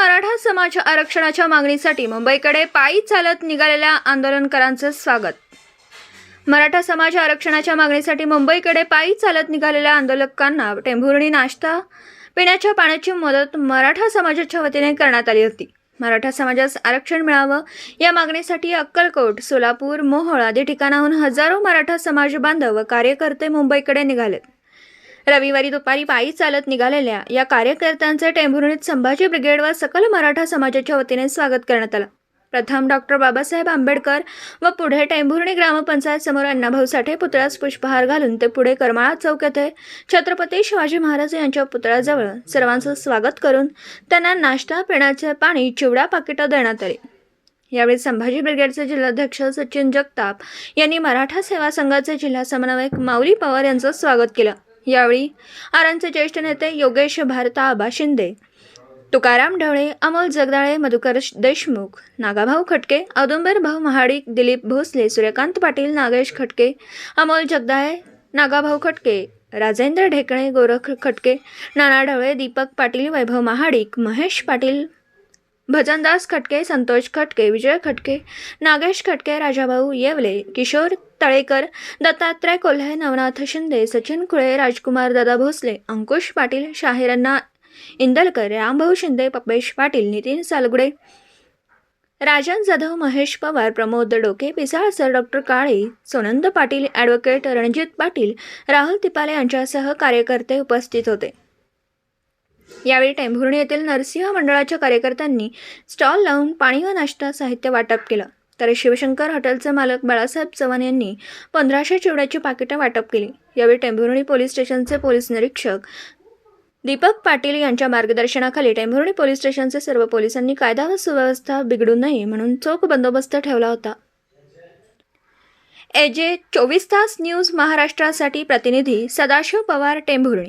मराठा समाज आरक्षणाच्या मागणीसाठी मुंबईकडे पायी चालत निघालेल्या आंदोलनकरांचं स्वागत. मराठा समाज आरक्षणाच्या मागणीसाठी मुंबईकडे पायी चालत निघालेल्या आंदोलकांना टेंभुर्णी नाश्ता पिण्याच्या पाण्याची मदत मराठा समाजाच्या वतीने करण्यात आली होती. मराठा समाजास आरक्षण मिळावं या मागणीसाठी अक्कलकोट सोलापूर मोहोळ आदी ठिकाणाहून हजारो मराठा समाज बांधव व कार्यकर्ते मुंबईकडे निघालेत. रविवारी दुपारी पायी चालत निघालेल्या या कार्यकर्त्यांचे टेंभुर्णीत संभाजी ब्रिगेडवर सकल मराठा समाजाच्या वतीने स्वागत करण्यात आलं. प्रथम डॉक्टर बाबासाहेब आंबेडकर व पुढे टेंभुर्णी ग्रामपंचायत समोर अण्णाभाऊ साठे पुतळ्यास पुष्पहार घालून ते पुढे करमाळा चौक येथे छत्रपती शिवाजी महाराज यांच्या पुतळ्याजवळ सर्वांचं स्वागत करून त्यांना नाश्ता पिण्याचे पाणी चिवडा पाकिटं देण्यात आली. यावेळी संभाजी ब्रिगेडचे जिल्हाध्यक्ष सचिन जगताप यांनी मराठा सेवा संघाचे जिल्हा समन्वयक माऊली पवार यांचं स्वागत केलं. यावेळी आरांचे ज्येष्ठ नेते योगेश भारता आबा शिंदे तुकाराम ढवळे अमोल जगदाळे मधुकर देशमुख नागाभाऊ खटके औदुंबर भाऊ महाडिक दिलीप भोसले सूर्यकांत पाटील नागेश खटके अमोल जगदाळे नागाभाऊ खटके राजेंद्र ढेकणे गोरख खटके नाना ढवळे दीपक पाटील वैभव महाडिक महेश पाटील भजनदास खटके संतोष खटके विजय खटके नागेश खटके राजाभाऊ येवले किशोर तळेकर दत्तात्रय कोल्हे नवनाथ शिंदे सचिन खुळे राजकुमार दादा भोसले अंकुश Patil शाहिरांना Indalkar Rambhau Shinde पपेश Patil Nitin सालगुडे Rajan Jadhav Mahesh Pawar Pramod Doke Pisal sir doctor Kale Sonand Patil advocate Ranjit Patil Rahul Tipale यांच्यासह कार्यकर्ते उपस्थित होते. यावेळी टेंभुर्णी येथील नरसिंह मंडळाच्या कार्यकर्त्यांनी स्टॉल लावून पाणी व नाश्ता साहित्य वाटप केलं. तर शिवशंकर हॉटेलचे मालक बाळासाहेब चव्हाण यांनी पंधराशे चिवड्याची पाकिटं वाटप केली. यावेळी टेंभुर्णी पोलीस स्टेशनचे पोलीस निरीक्षक दीपक पाटील यांच्या मार्गदर्शनाखाली टेंभुर्णी पोलीस स्टेशनचे सर्व पोलिसांनी कायदा व सुव्यवस्था बिघडू नये म्हणून चोख बंदोबस्त ठेवला होता. एजे चोवीस तास न्यूज महाराष्ट्रासाठी प्रतिनिधी सदाशिव पवार टेंभुर्णी.